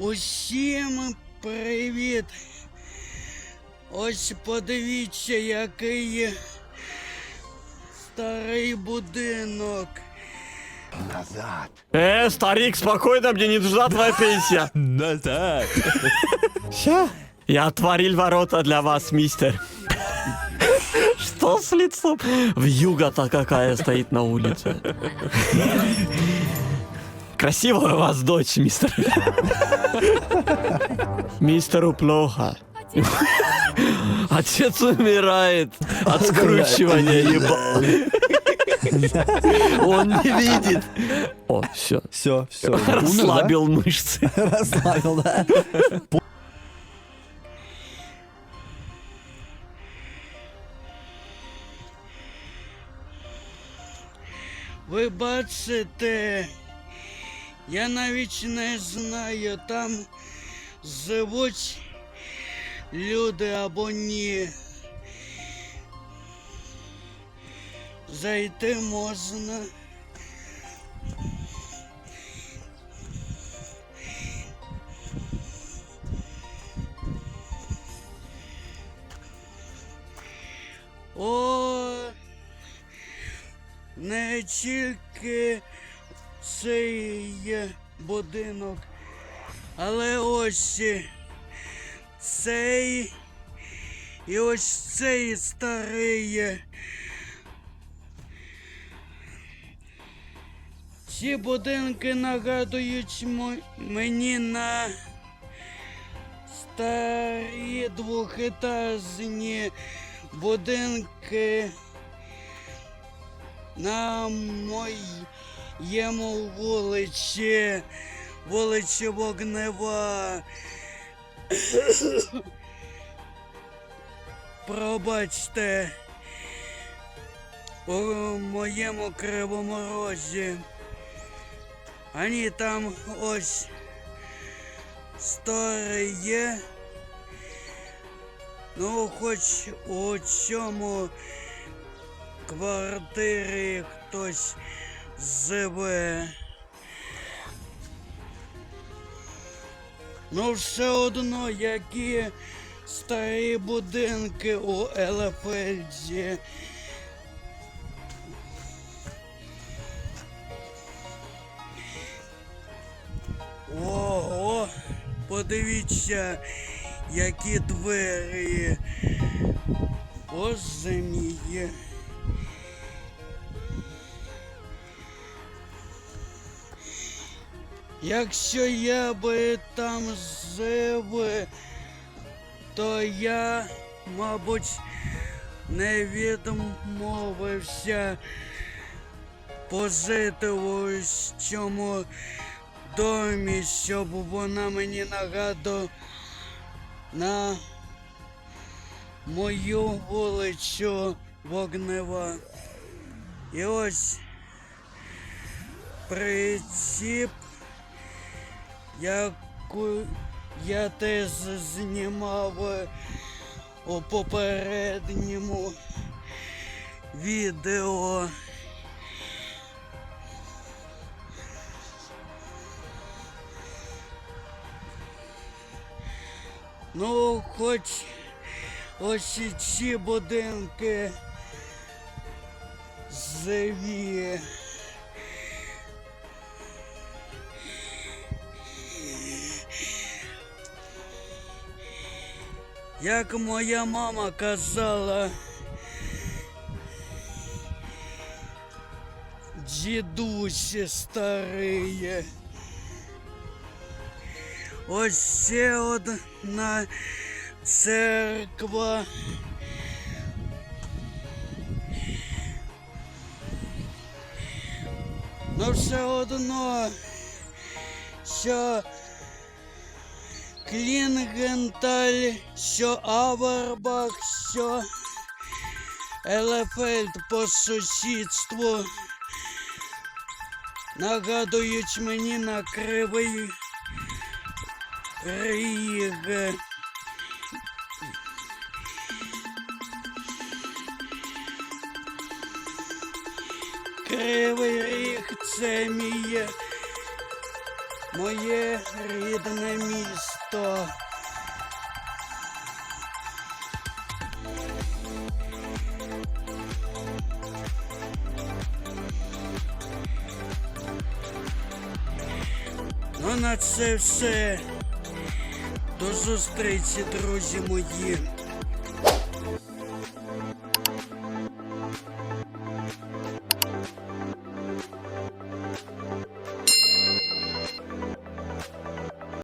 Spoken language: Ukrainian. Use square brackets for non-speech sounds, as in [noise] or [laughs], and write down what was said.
Усім привіт! Ось подивіться, який старий будинок. Э, старик, спокойно, мне не нужна твоя пенсия. [laughs] Назад. Ща. Я отворил ворота для вас, мистер. Что с лицом? Вьюга-то какая стоит на улице. Красивая у вас дочь, мистер. Мистеру плохо. Отец умирает от скручивания еба. Он не видит. О, все. Все, все. Расслабил мышцы. Расслабил, да? Ви бачите, я навіть не знаю, там живуть люди або ні. Зайти можна. О, не тільки цей є будинок, але ось цей і ось цей старий. Ці будинки нагадують мені на старі двохетажні будинки на моєму вулиці, вулиці Вогнева. Пробачте у моєму кривому розі. Ані там ось стори є. Ну, хоч у цьому квартирі хтось живе. Ну, все одно, які старі будинки у Елефельді. Ого, подивіться, які двері. Боже мій. Якщо я би там жив, то я, мабуть, не відмовився пожити у цьому домі, щоб вона мені нагадувала на мою вулицю Вогнева. І ось приціп, яку я теж знімав у попередньому відео. Ну, хоч ось ці будинки живі. Як моя мама казала, дідусь старий. Ось ще одна церква. Ну все одно, що Клінгенталь, що Авербах, що Елефельд по сусідству нагадують мені на кривий ріг. Кривий ріг це мій моє рідне місто. Ну на це все. До зустрічі, друзі мої.